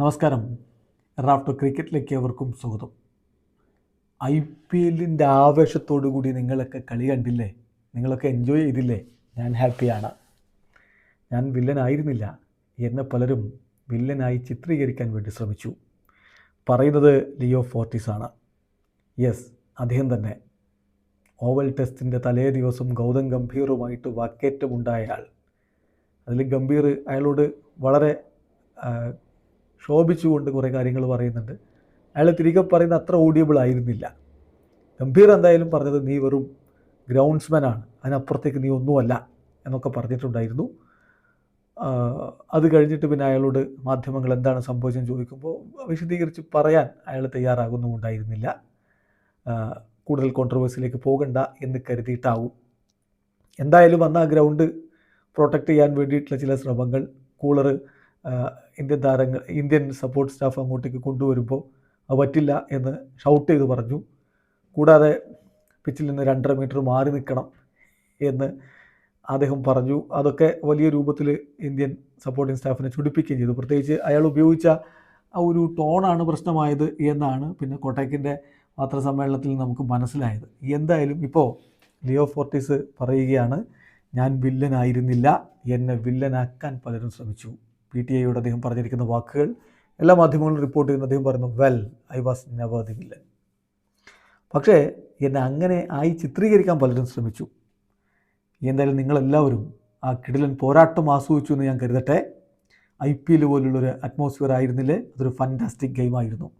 നമസ്കാരം. റാഫ്റ്റർ ക്രിക്കറ്റിലേക്ക് അവർക്കും സ്വാഗതം. ഐ പി എല്ലിന്റെ ആവേശത്തോടു കൂടി നിങ്ങളൊക്കെ കളി കണ്ടില്ലേ? നിങ്ങളൊക്കെ എൻജോയ് ചെയ്തില്ലേ? ഞാൻ ഹാപ്പിയാണ് ഞാൻ വില്ലനായിരുന്നില്ല എന്നെ പലരും വില്ലനായി ചിത്രീകരിക്കാൻ വേണ്ടി ശ്രമിച്ചു. പറയുന്നത് ലിയോ ഫോർട്ടിസാണ് യെസ് അദ്ദേഹം തന്നെ. ഓവൽ ടെസ്റ്റിന്റെ തലേ ദിവസം ഗൗതം ഗംഭീറുമായിട്ട് വാക്കേറ്റമുണ്ടായ ആൾ. അതിൽ ഗംഭീർ അയാളോട് വളരെ ശോഭിച്ചുകൊണ്ട് കുറേ കാര്യങ്ങൾ പറയുന്നുണ്ട്. അയാൾ തിരികെ പറയുന്ന അത്ര ഓഡിയബിൾ ആയിരുന്നില്ല. ഗംഭീർ എന്തായാലും പറഞ്ഞത് നീ വെറും ഗ്രൗണ്ട്സ്മാനാണ് അതിനപ്പുറത്തേക്ക് നീ ഒന്നുമല്ല എന്നൊക്കെ പറഞ്ഞിട്ടുണ്ടായിരുന്നു. അത് കഴിഞ്ഞിട്ട് പിന്നെ അയാളോട് മാധ്യമങ്ങൾ എന്താണ് സംഭവിച്ചതെന്ന് ചോദിക്കുമ്പോൾ വിശദീകരിച്ച് പറയാൻ അയാൾ തയ്യാറാകുന്നുമുണ്ടായിരുന്നില്ല. കൂടുതൽ കോൺട്രവേഴ്സിയിലേക്ക് പോകണ്ട എന്ന് കരുതിയിട്ടാവും. എന്തായാലും വന്ന ആ ഗ്രൗണ്ട് പ്രൊട്ടക്റ്റ് ചെയ്യാൻ വേണ്ടിയിട്ടുള്ള ചില ശ്രമങ്ങൾ കൂളർ ഇന്ത്യൻ താരങ്ങൾ ഇന്ത്യൻ സപ്പോർട്ട് സ്റ്റാഫ് അങ്ങോട്ടേക്ക് കൊണ്ടുവരുമ്പോൾ അത് പറ്റില്ല എന്ന് ഷൗട്ട് ചെയ്ത് പറഞ്ഞു. കൂടാതെ പിച്ചിൽ നിന്ന് രണ്ടര മീറ്റർ മാറി നിൽക്കണം എന്ന് അദ്ദേഹം പറഞ്ഞു. അതൊക്കെ വലിയ രൂപത്തിൽ ഇന്ത്യൻ സപ്പോർട്ടിംഗ് സ്റ്റാഫിനെ ചുടിപ്പിക്കുകയും ചെയ്തു. പ്രത്യേകിച്ച് അയാൾ ഉപയോഗിച്ച ആ ഒരു ടോണാണ് പ്രശ്നമായത് എന്നാണ് പിന്നെ കോട്ടയ്ക്കിന്റെ പത്രസമ്മേളനത്തിൽ നമുക്ക് മനസ്സിലായത്. എന്തായാലും ഇപ്പോൾ ലിയോ ഫോർട്ടീസ് പറയുകയാണ് ഞാൻ വില്ലനായിരുന്നില്ല എന്നെ വില്ലനാക്കാൻ പലരും ശ്രമിച്ചു. പി ടി ഐയോട് അദ്ദേഹം പറഞ്ഞിരിക്കുന്ന വാക്കുകൾ എല്ലാ മാധ്യമങ്ങളും റിപ്പോർട്ട് ചെയ്യുന്ന. അദ്ദേഹം പറയുന്നു well I was never the villain പക്ഷേ എന്നെ അങ്ങനെ ആയി ചിത്രീകരിക്കാൻ പലരും ശ്രമിച്ചു. എന്തായാലും നിങ്ങളെല്ലാവരും ആ കിടിലൻ പോരാട്ടം ആസ്വദിച്ചു എന്ന് ഞാൻ കരുതട്ടെ. ഐ പി എൽ പോലുള്ളൊരു അറ്റ്മോസ്ഫിയർ ആയിരുന്നില്ലേ? അതൊരു ഫാന്റാസ്റ്റിക് ഗെയിമായിരുന്നു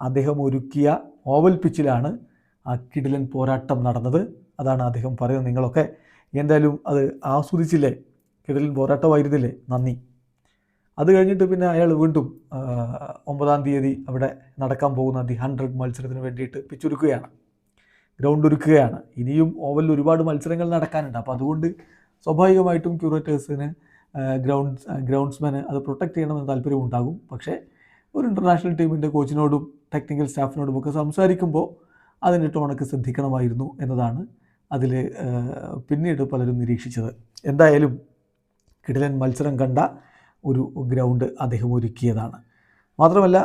അദ്ദേഹം ഒരുക്കിയ ഓവൽ പിച്ചിലാണ് ആ കിടിലൻ പോരാട്ടം നടന്നത്. അതാണ് അദ്ദേഹം പറയുന്നത്. നിങ്ങളൊക്കെ എന്തായാലും അത് ആസ്വദിച്ചില്ലേ? കിടിലൻ പോരാട്ടമായിരുന്നില്ലേ? നന്ദി. അത് കഴിഞ്ഞിട്ട് പിന്നെ അയാൾ വീണ്ടും ഒമ്പതാം തീയതി അവിടെ നടക്കാൻ പോകുന്ന ദി ഹൺഡ്രഡ് മത്സരത്തിന് വേണ്ടിയിട്ട് പിച്ചൊരുക്കുകയാണ്. ഗ്രൗണ്ട് ഒരുക്കുകയാണ്. ഇനിയും ഓവലിൽ ഒരുപാട് മത്സരങ്ങൾ നടക്കാനുണ്ട്. അപ്പോൾ അതുകൊണ്ട് സ്വാഭാവികമായിട്ടും ക്യൂറേറ്റേഴ്സിന് ഗ്രൗണ്ട് ഗ്രൗണ്ട്സ്മാന് അത് പ്രൊട്ടക്റ്റ് ചെയ്യണമെന്ന് താല്പര്യമുണ്ടാകും പക്ഷേ ഒരു ഇന്റർനാഷണൽ ടീമിന്റെ കോച്ചിനോടും ടെക്നിക്കൽ സ്റ്റാഫിനോടും ഒക്കെ സംസാരിക്കുമ്പോൾ അതിന്റെ ടോണൊക്കെ ശ്രദ്ധിക്കണമായിരുന്നു എന്നതാണ് അതിൽ പിന്നീട് പലരും നിരീക്ഷിച്ചത്. എന്തായാലും കിടിലൻ മത്സരം കണ്ട ഒരു ഗ്രൗണ്ട് അദ്ദേഹം ഒരുക്കിയതാണ്. മാത്രമല്ല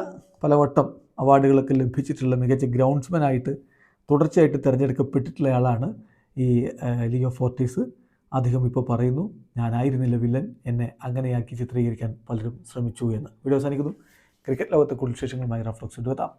പലവട്ടം അവാർഡുകളൊക്കെ ലഭിച്ചിട്ടുള്ള മികച്ച ഗ്രൗണ്ട്സ്മാനായിട്ട് തുടർച്ചയായിട്ട് തിരഞ്ഞെടുക്കപ്പെട്ടിട്ടുള്ള ആളാണ് ഈ ലിയോ ഫോർട്ടീസ് അദ്ദേഹം ഇപ്പോൾ പറയുന്നു. ഞാനായിരുന്നില്ല വില്ലൻ എന്നെ അങ്ങനെയാക്കി ചിത്രീകരിക്കാൻ പലരും ശ്രമിച്ചു എന്ന്. വീഡിയോ അവസാനിക്കുന്നു. ക്രിക്കറ്റ് ലോകത്തെ കൂടുതൽ വിശേഷങ്ങളുമായി റഫ്ലക്സ് എടുത്താം